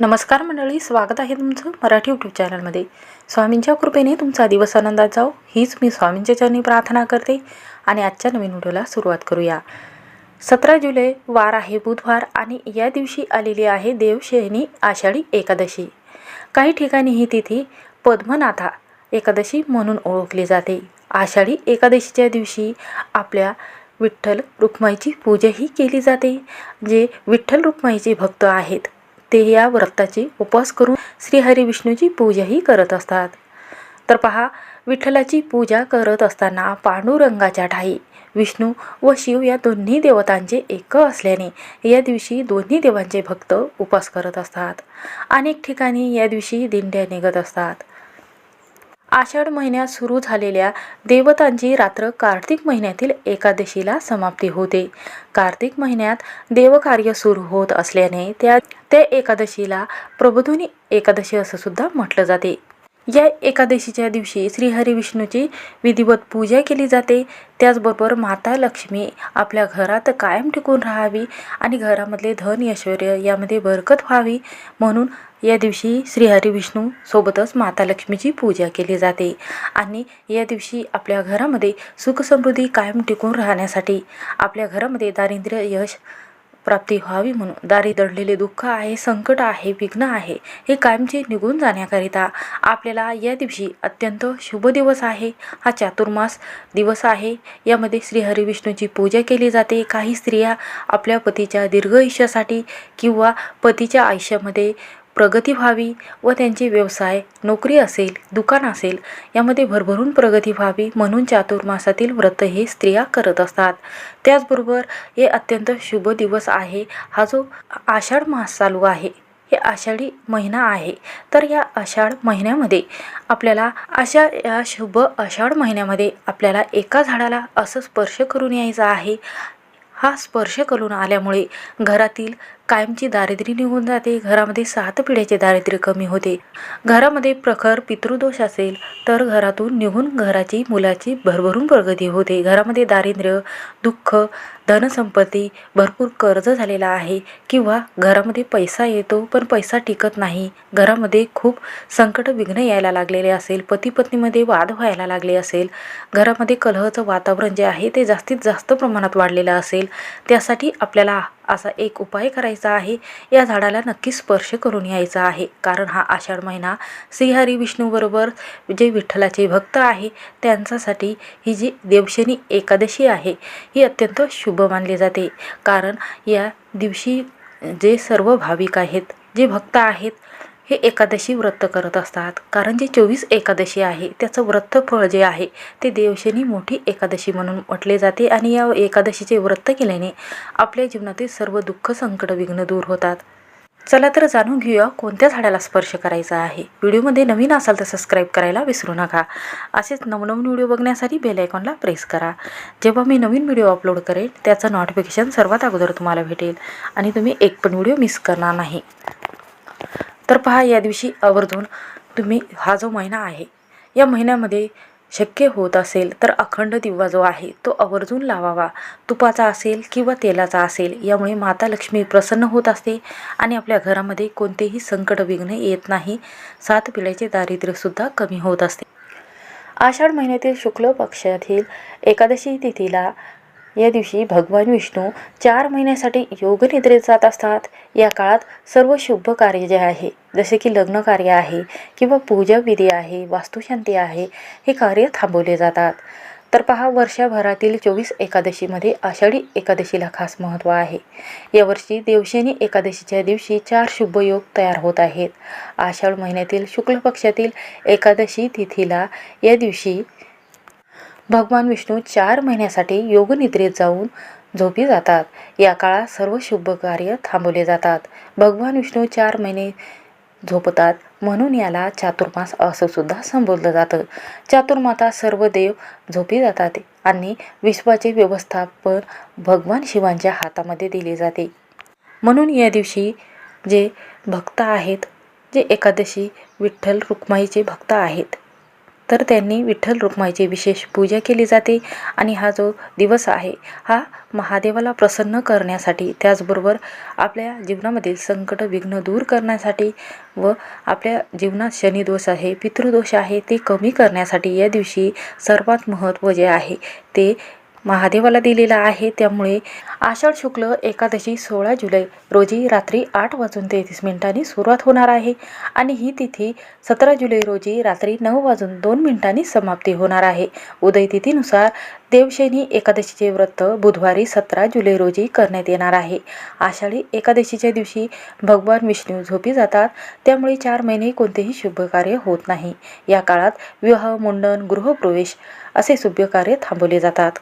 नमस्कार मंडळी स्वागत आहे तुमचं मराठी यूट्यूब चॅनलमध्ये स्वामींच्या कृपेने तुमचा दिवस आनंदात जाओ हीच मी स्वामींच्या चरणी प्रार्थना करते आणि आजच्या नवीन व्हिडिओला सुरुवात करूया. सतरा जुलै वार आहे बुधवार आणि या दिवशी आलेली आहे देवशयनी आषाढी एकादशी. काही ठिकाणी ही तिथी पद्मनाथा एकादशी म्हणून ओळखली जाते. आषाढी एकादशीच्या दिवशी आपल्या विठ्ठल रुक्माईची पूजाही केली जाते जे विठ्ठल रुक्माईचे भक्त आहेत. ते या व्रताची उपवास करून श्रीहरी विष्णूची पूजाही करत असतात. तर पहा विठ्ठलाची पूजा करत असताना पांडुरंगाच्या ठाई विष्णू व शिव या दोन्ही देवतांचे एक असल्याने या दिवशी दोन्ही देवांचे भक्त उपास करत असतात. अनेक ठिकाणी या दिवशी दिंड्या निघत असतात. आषाढ महिन्यात सुरू झालेल्या देवतांची रात्र कार्तिक महिन्यातील एकादशीला समाप्ती होते. कार्तिक महिन्यात देवकार्य सुरू होत असल्याने त्या त्या एकादशीला प्रबोधुनी एकादशी असं सुद्धा म्हटलं जाते. या एकादशीच्या दिवशी श्रीहरी विष्णूची विधिवत पूजा केली जाते. त्याचबरोबर माता लक्ष्मी आपल्या घरात कायम टिकून राहावी आणि घरामधले धन ऐश्वर यामध्ये बरकत व्हावी. म्हणून या दिवशी श्रीहरी विष्णू सोबतच माता लक्ष्मीची पूजा केली जाते. आणि या दिवशी आपल्या घरामध्ये सुखसमृद्धी कायम टिकून राहण्यासाठी आपल्या घरामध्ये दारिद्र्य यश प्राप्ती व्हावी म्हणून. दारी दडलेले दुःख आहे संकट आहे विघ्न आहे हे कायमचे निघून जाण्याकरिता आपल्याला या दिवशी अत्यंत शुभ दिवस आहे. हा चातुर्मास दिवस आहे. यामध्ये श्रीहरी विष्णूची पूजा केली जाते. काही स्त्रिया आपल्या पतीच्या दीर्घ आयुष्यासाठी किंवा पतीच्या आयुष्यामध्ये प्रगती व्हावी व त्यांचे व्यवसाय नोकरी असेल दुकान असेल यामध्ये भरभरून प्रगती व्हावी म्हणून चातुर्मासातील व्रत हे स्त्रिया करत असतात. त्याचबरोबर हे अत्यंत शुभ दिवस आहे. हा जो आषाढ मास चालू आहे हे आषाढी महिना आहे. तर या आषाढ महिन्यामध्ये आपल्याला अशा या शुभ आषाढ महिन्यामध्ये आपल्याला एका झाडाला असं स्पर्श करून यायचं आहे. हा स्पर्श करून आल्यामुळे घरातील कायमची दारिद्र्य निघून जाते. घरामध्ये सात पिढ्याचे दारिद्र्य कमी होते. घरामध्ये प्रखर पितृदोष असेल तर घरातून निघून घराची मुलाची भरभरून प्रगती होते. घरामध्ये दारिद्र्य दुःख धनसंपत्ती भरपूर कर्ज झालेला आहे किंवा घरामध्ये पैसा येतो पण पैसा टिकत नाही. घरामध्ये खूप संकट विघ्न यायला लागलेले असेल पती पत्नीमध्ये वाद व्हायला लागले असेल घरामध्ये कलहचं वातावरण जे आहे ते जास्तीत जास्त प्रमाणात वाढलेलं असेल त्यासाठी आपल्याला असा एक उपाय करायचा आहे. या झाडाला नक्की स्पर्श करून यायचा आहे. कारण हा आषाढ महिना श्रीहरी विष्णूबरोबर जे विठ्ठलाचे भक्त आहे त्यांच्यासाठी ही जी देवशनी एकादशी आहे ही अत्यंत शुभ मानली जाते. कारण या दिवशी जे सर्व भाविक आहेत जे भक्त आहेत हे एकादशी व्रत करत असतात. कारण जे चोवीस एकादशी आहे त्याचं व्रत फळ जे आहे ते देवशनी मोठी एकादशी म्हणून म्हटले जाते. आणि या एकादशीचे व्रत केल्याने आपल्या जीवनातील सर्व दुःख संकट विघ्न दूर होतात. चला तर जाणून घेऊया कोणत्या झाडाला स्पर्श करायचा आहे. व्हिडिओमध्ये नवीन असाल तर सबस्क्राईब करायला विसरू नका. असेच नवनवीन व्हिडिओ बघण्यासाठी बेल आयकॉनला प्रेस करा. जेव्हा मी नवीन व्हिडिओ अपलोड करेन त्याचं नोटिफिकेशन सर्वात अगोदर तुम्हाला भेटेल. आणि तुम्ही एक पण व्हिडिओ मिस करणार नाही. तर पहा या दिवशी आवर्जून तुम्ही हा जो महिना आहे या महिन्यामध्ये शक्य होत असेल तर अखंड दिवा जो आहे तो आवर्जून लावावा. तुपाचा असेल किंवा तेलाचा असेल यामुळे माता लक्ष्मी प्रसन्न होत असते आणि आपल्या घरामध्ये कोणतेही संकट विघ्न येत नाही. सात पिढ्याचे दारिद्र्यसुद्धा कमी होत असते. आषाढ महिन्यातील शुक्ल पक्षातील एकादशी तिथीला या दिवशी भगवान विष्णू चार महिन्यासाठी योगनिद्रेत जात असतात. या काळात सर्व शुभ कार्य जे आहे जसे की लग्न कार्य आहे किंवा पूजा विधी आहे वास्तुशांती आहे हे कार्य थांबवले जातात. तर पहा वर्षभरातील चोवीस एकादशीमध्ये आषाढी एकादशीला खास महत्त्व आहे. यावर्षी देवशेनी एकादशीच्या दिवशी चार शुभयोग तयार होत आहेत. आषाढ महिन्यातील शुक्ल पक्षातील एकादशी तिथीला या दिवशी भगवान विष्णू चार महिन्यासाठी योगनिद्रेत जाऊन झोपी जातात. या काळात सर्व शुभ कार्य थांबवले जातात. भगवान विष्णू चार महिने झोपतात म्हणून याला चातुर्मास असं सुद्धा संबोधलं जातं. चातुर्माता सर्व देव झोपी जातात आणि विश्वाचे व्यवस्थापन भगवान शिवांच्या हातामध्ये दिले जाते. म्हणून या दिवशी जे भक्त आहेत जे एकादशी विठ्ठल रुक्माईचे भक्त आहेत तर त्यांनी विठ्ठल रुक्माईची विशेष पूजा केली जाते आणि हा जो दिवस आहे हा महादेवाला प्रसन्न करण्यासाठी त्याचबरोबर आपल्या जीवनामधील संकट विघ्न दूर करण्यासाठी व आपल्या जीवनात शनिदोष आहे पितृदोष आहे ते कमी करण्यासाठी या दिवशी सर्वात महत्त्व जे आहे ते महादेवाला दिलेला आहे. त्यामुळे आषाढ शुक्ल एकादशी सोळा जुलै रोजी रात्री आठ वाजून तेहतीस मिनिटांनी सुरुवात होणार आहे. आणि ही तिथी सतरा जुलै रोजी रात्री नऊ वाजून दोन मिनिटांनी समाप्ती होणार आहे. उदय तिथीनुसार देवशैनी एकादशीचे व्रत बुधवारी सतरा जुलै रोजी करण्यात येणार आहे. आषाढी एकादशीच्या दिवशी भगवान विष्णू झोपी जातात. त्यामुळे चार महिने कोणतेही शुभकार्य होत नाही. या काळात विवाह मुंडन गृहप्रवेश असे शुभकार्य थांबवले जातात.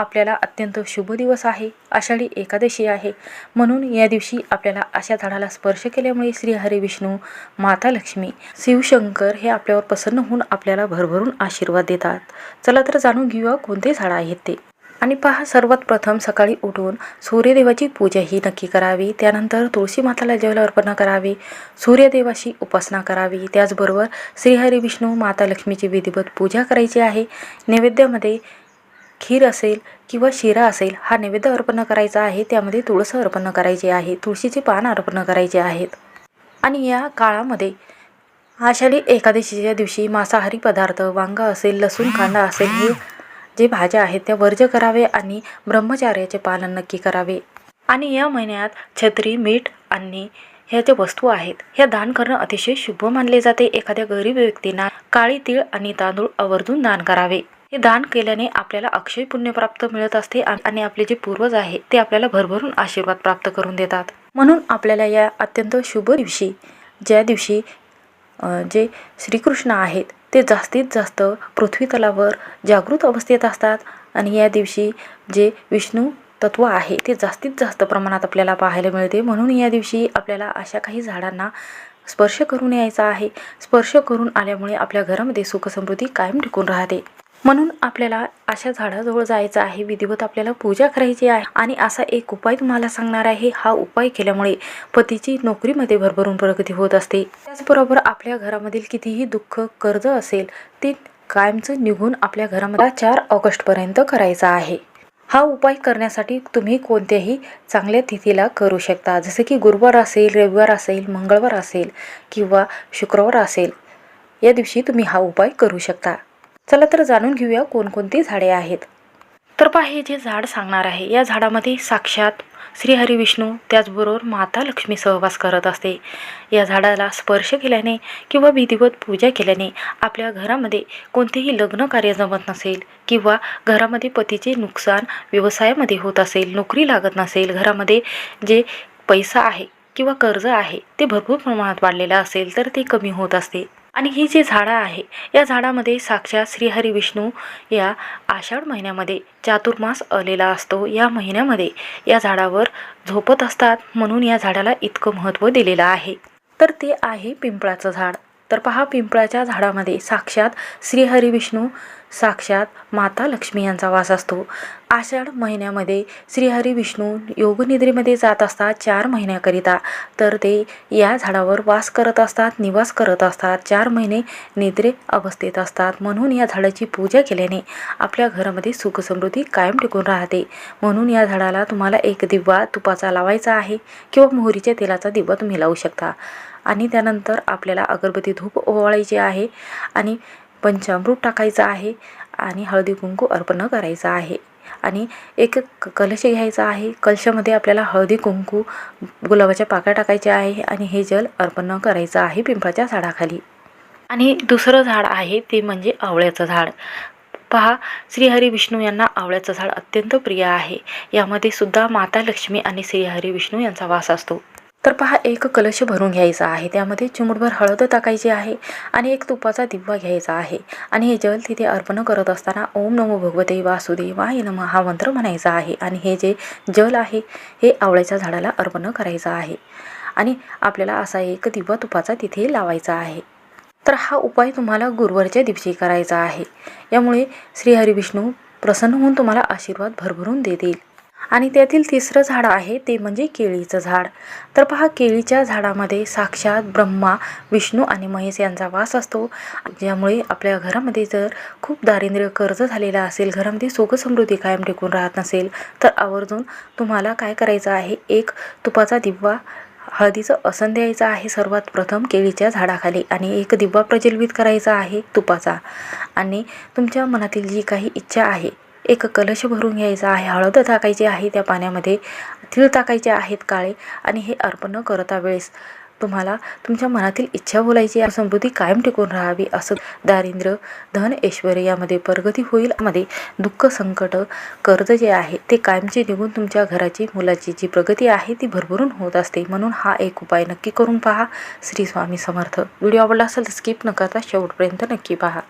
आपल्याला अत्यंत शुभ दिवस आहे आषाढी एकादशी आहे. म्हणून या दिवशी आपल्याला अशा झाडाला स्पर्श केल्यामुळे श्री हरी विष्णू माता लक्ष्मी शिवशंकर हे आपल्यावर प्रसन्न होऊन आपल्याला भरभरून आशीर्वाद देतात. चला तर जाणून घेऊया कोणते झाडं आहेत ते. आणि पहा सर्वात प्रथम सकाळी उठून सूर्यदेवाची पूजा ही नक्की करावी. त्यानंतर तुळशी माताला जल अर्पण करावे. सूर्यदेवाची उपासना करावी. त्याचबरोबर श्रीहरी विष्णू माता लक्ष्मीची विधिवत पूजा करायची आहे. नैवेद्यामध्ये खीर असेल किंवा शिरा असेल हा नैवेद्य अर्पण करायचा आहे. त्यामध्ये तुळस अर्पण करायचे आहे. तुळशीचे पान अर्पण करायचे आहेत. आणि या काळामध्ये आषाढी एकादशीच्या दिवशी मांसाहारी पदार्थ वांगा असेल लसूण कांदा असेल हे जे भाज्या आहेत त्या वर्ज करावे आणि ब्रह्मचार्याचे पालन नक्की करावे. आणि या महिन्यात छत्री मीठ आणि ह्या ज्या वस्तू आहेत ह्या दान करणं अतिशय शुभ मानले जाते. एखाद्या गरीब व्यक्तींना काळी तीळ आणि तांदूळ आवर्जून दान करावे. हे दान केल्याने आपल्याला अक्षय पुण्य प्राप्त मिळत असते आणि आपले जे पूर्वज आहे ते आपल्याला भरभरून आशीर्वाद प्राप्त करून देतात. म्हणून आपल्याला या अत्यंत शुभ दिवशी ज्या दिवशी जे श्रीकृष्ण आहेत ते जास्तीत जास्त पृथ्वीतलावर जागृत अवस्थेत असतात आणि या दिवशी जे विष्णू तत्व आहे ते जास्तीत जास्त प्रमाणात आपल्याला पाहायला मिळते. म्हणून या दिवशी आपल्याला अशा काही झाडांना स्पर्श करून यायचा आहे. स्पर्श करून आल्यामुळे आपल्या घरामध्ये सुखसमृद्धी कायम टिकून राहते. म्हणून आपल्याला अशा झाडाजवळ जायचं आहे. विधिवत आपल्याला पूजा करायची आहे. आणि असा एक उपाय तुम्हाला सांगणार आहे. हा उपाय केल्यामुळे पतीची नोकरीमध्ये भरभरून प्रगती होत असते. त्याचबरोबर आपल्या घरामधील कितीही दुःख कर्ज असेल ते कायमचं निघून आपल्या घरामध्ये चार ऑगस्टपर्यंत करायचा आहे. हा उपाय करण्यासाठी तुम्ही कोणत्याही चांगल्या तिथीला करू शकता. जसे की गुरुवार असेल रविवार असेल मंगळवार असेल किंवा शुक्रवार असेल या दिवशी तुम्ही हा उपाय करू शकता. चला तर जाणून घेऊया कोणकोणती झाडे आहेत. तर पहा जे झाड सांगणार आहे या झाडामध्ये साक्षात श्रीहरी विष्णू त्याचबरोबर माता लक्ष्मी सहवास करत असते. या झाडाला स्पर्श केल्याने किंवा विधिवत पूजा केल्याने आपल्या घरामध्ये कोणतेही लग्न कार्य जमत नसेल किंवा घरामध्ये पतीचे नुकसान व्यवसायामध्ये होत असेल नोकरी लागत नसेल घरामध्ये जे पैसा आहे किंवा कर्ज आहे ते भरपूर प्रमाणात वाढलेलं असेल तर ते कमी होत असते. आणि ही जी झाडं आहे या झाडामध्ये साक्षात श्रीहरी विष्णू या आषाढ महिन्यामध्ये चातुर्मास आलेला असतो. या महिन्यामध्ये या झाडावर झोपत असतात म्हणून या झाडाला इतकं महत्त्व दिलेलं आहे. तर ते आहे पिंपळाचं झाड. तर पहा पिंपळाच्या झाडामध्ये साक्षात श्रीहरी विष्णू साक्षात माता लक्ष्मी यांचा वास असतो. आषाढ महिन्यामध्ये श्रीहरी विष्णू योगनिद्रेमध्ये जात असतात चार महिन्याकरिता. तर ते या झाडावर वास करत असतात निवास करत असतात चार महिने निद्रे अवस्थेत असतात. म्हणून या झाडाची पूजा केल्याने आपल्या घरामध्ये सुखसमृद्धी कायम टिकून राहते. म्हणून या झाडाला तुम्हाला एक दिवा तुपाचा लावायचा आहे किंवा मोहरीच्या तेलाचा दिवा तुम्ही लावू शकता. आणि त्यानंतर आपल्याला अगरबत्ती धूप ओवाळायची आहे आणि पंचामृत टाकायचं आहे आणि हळदी कुंकू अर्पण करायचं आहे. आणि एक कलश घ्यायचा आहे. कलशामध्ये आपल्याला हळदी कुंकू गुलाबाच्या पाकळ्या टाकायच्या आहे आणि हे जल अर्पण करायचं आहे पिंपळाच्या झाडाखाली. आणि दुसरं झाड आहे ते म्हणजे आवळ्याचं झाड. पहा श्रीहरी विष्णू यांना आवळ्याचं झाड अत्यंत प्रिय आहे. यामध्ये सुद्धा माता लक्ष्मी आणि श्रीहरी विष्णू यांचा वास असतो. तर पहा एक कलश भरून घ्यायचा आहे. त्यामध्ये चिमुटभर हळद टाकायची आहे आणि एक तुपाचा दिवा घ्यायचा आहे. आणि हे जल तिथे अर्पण करत असताना ओम नमो भगवते वासुदेवाय नमः हा मंत्र म्हणायचा आहे. आणि हे जे जल आहे हे आवळ्याच्या झाडाला अर्पण करायचं आहे. आणि आपल्याला असा एक दिवा तुपाचा तिथे लावायचा आहे. तर हा उपाय तुम्हाला गुरुवारच्या दिवशी करायचा आहे. यामुळे श्रीहरी विष्णू प्रसन्न होऊन तुम्हाला आशीर्वाद भरभरून देतील. आणि त्यातील तिसरं झाड आहे ते म्हणजे केळीचं झाड. तर पहा केळीच्या झाडामध्ये साक्षात ब्रह्मा विष्णू आणि महेश यांचा वास असतो. ज्यामुळे आपल्या घरामध्ये जर खूप दारिद्र्य कर्ज झालेला असेल घरामध्ये सुखसमृद्धी कायम टिकून राहत नसेल तर आवर्जून तुम्हाला काय करायचं आहे? एक तुपाचा दिवा हळदीचं असन द्यायचं आहे सर्वात प्रथम केळीच्या झाडाखाली आणि एक दिवा प्रज्वलित करायचा आहे तुपाचा. आणि तुमच्या मनातील जी काही इच्छा आहे एक कलश भरून घ्यायचा आहे. हळद टाकायची आहे. त्या पाण्यामध्ये तीळ टाकायचे आहेत काळे आणि हे अर्पण करता वेळेस तुम्हाला तुमच्या मनातील इच्छा बोलायची समृद्धी कायम टिकून राहावी असं दारिद्र्य धन ऐश्वर यामध्ये प्रगती होईल. मध्ये दुःख संकट कर्ज जे आहे ते कायमचे निघून तुमच्या घराची मुलाची जी प्रगती आहे ती भरभरून होत असते. म्हणून हा एक उपाय नक्की करून पहा. श्री स्वामी समर्थ. व्हिडिओ आवडला असेल तर स्किप न करता शेवटपर्यंत नक्की पहा.